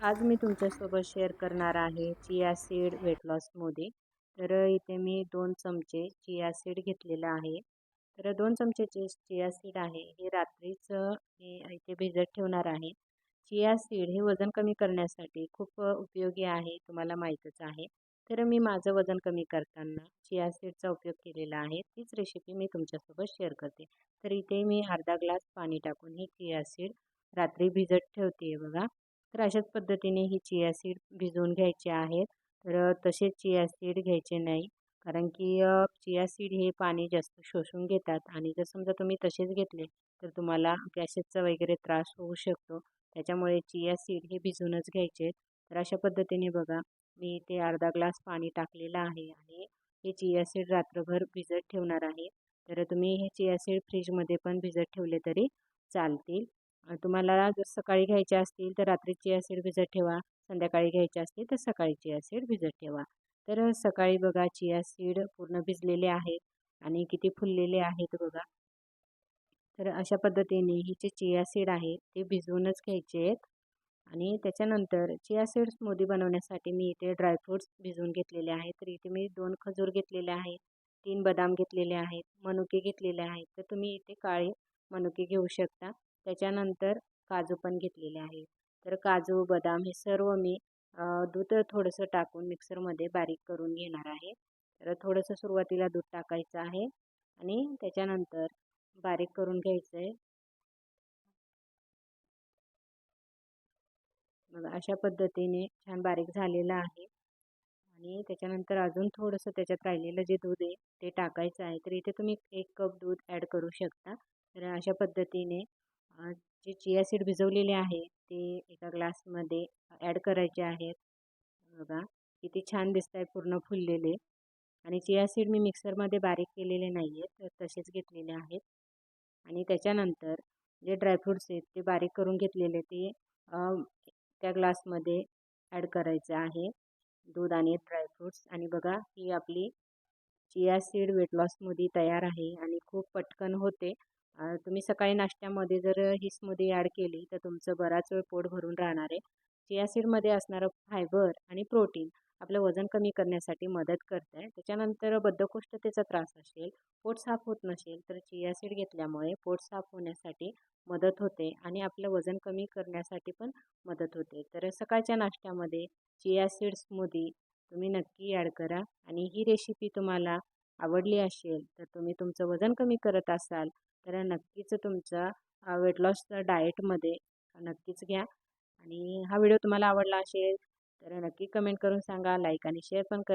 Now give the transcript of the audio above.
आज मी तुमच्यासोबत शेअर करणार आहे चिया सीड वेट लॉस तर इथे मी दोन चमचे चिया सीड घेतलेलं आहे. तर दोन चमचेचे चिया सीड आहे हे रात्रीच मी इथे भिजत ठेवणार आहे. चिया सीड हे वजन कमी करण्यासाठी खूप उपयोगी आहे तुम्हाला माहीतच आहे. तर मी माझं वजन कमी करताना चिया सीडचा उपयोग केलेला आहे. तीच रेसिपी मी तुमच्यासोबत शेअर करते. तर इथे मी अर्धा ग्लास पाणी टाकून ही चिया सीड रात्री भिजत ठेवते बघा. तर अशाच पद्धतीने ही चिया सीड भिजवून घ्यायचे आहेत तर तसेच चिया सीड घ्यायचे नाही. कारण की चिया सीड हे पाणी जास्त शोषून घेतात आणि जर समजा तुम्ही तसेच घेतले तर तुम्हाला गॅसेसचा वगैरे त्रास होऊ शकतो. त्याच्यामुळे चिया सीड हे भिजूनच घ्यायचे. तर अशा पद्धतीने बघा मी इथे अर्धा ग्लास पाणी टाकलेलं आहे आणि हे चिया सीड रात्रभर भिजत ठेवणार आहे. तर तुम्ही हे चिया सीड फ्रीजमध्ये पण भिजत ठेवले तरी चालतील. तुम्हाला जर सकाळी घ्यायचे असतील तर रात्री चिया सीड भिजत ठेवा संध्याकाळी घ्यायचे असतील तर सकाळी चिया सीड भिजत ठेवा. तर सकाळी बघा चिया सीड पूर्ण भिजलेले आहेत आणि किती फुललेले आहेत बघा. तर अशा पद्धतीने ही जे चिया सीड आहे ते भिजवूनच घ्यायचे आहेत. आणि त्याच्यानंतर चिया सीड स्मूदी बनवण्यासाठी मी इथे ड्रायफ्रूट्स भिजवून घेतलेले आहेत. तर इथे मी दोन खजूर घेतलेले आहेत तीन बदाम घेतलेले आहेत मनुके घेतलेले आहेत. तर तुम्ही इथे काळे मनुके घेऊ शकता. त्याच्यानंतर काजू पण घेतलेले आहे तर काजू बदाम हे सर्व मी दूध थोडंसं टाकून मिक्सरमध्ये बारीक करून घेणार आहे. तर थोडंसं सुरुवातीला दूध टाकायचं आहे आणि त्याच्यानंतर बारीक करून घ्यायचं आहे मग अशा पद्धतीने छान बारीक झालेलं आहे आणि त्याच्यानंतर अजून थोडंसं त्याच्यात राहिलेलं जे दूध आहे ते टाकायचं आहे. तर इथे तुम्ही एक कप दूध ॲड करू शकता. तर अशा पद्धतीने जे चिया सीड भिजवलेले आहे ते एका ग्लासमध्ये ॲड करायचे आहेत. बघा किती छान दिसत आहे पूर्ण फुललेले. आणि चिया सीड मी मिक्सरमध्ये बारीक केलेले नाही आहेत तर तसेच घेतलेले आहेत. आणि त्याच्यानंतर जे ड्रायफ्रूट्स आहेत ते बारीक करून घेतलेले ते त्या ग्लासमध्ये ॲड करायचं आहे. दूध आणि ड्रायफ्रूट्स आणि बघा ही आपली चिया सीड वेट लॉसमध्ये तयार आहे आणि खूप पटकन होते. तुम्ही सकाळी नाश्त्यामध्ये जर ही स्मूदी ॲड केली तर तुमचं बराच वेळ पोट भरून राहणार आहे. चिया सीडमध्ये असणारं फायबर आणि प्रोटीन आपलं वजन कमी करण्यासाठी मदत करत आहे त्याच्यानंतर बद्धकोष्ठतेचा त्रास असेल पोट साफ होत नसेल तर चिया सीड घेतल्यामुळे पोट साफ होण्यासाठी मदत होते आणि आपलं वजन कमी करण्यासाठी पण मदत होते. तर सकाळच्या नाश्त्यामध्ये चिया सीड स्मूदी तुम्ही नक्की ॲड करा आणि ही रेसिपी तुम्हाला आवडली असेल तर तुम्ही तुमचं वजन कमी करत असाल तर नक्कीच तुमचा वेट लॉस डाएटमध्ये नक्कीच घ्या. आणि हा व्हिडिओ तुम्हाला आवडला असेल तर नक्की कमेंट करून सांगा लाईक आणि शेअर पण कर.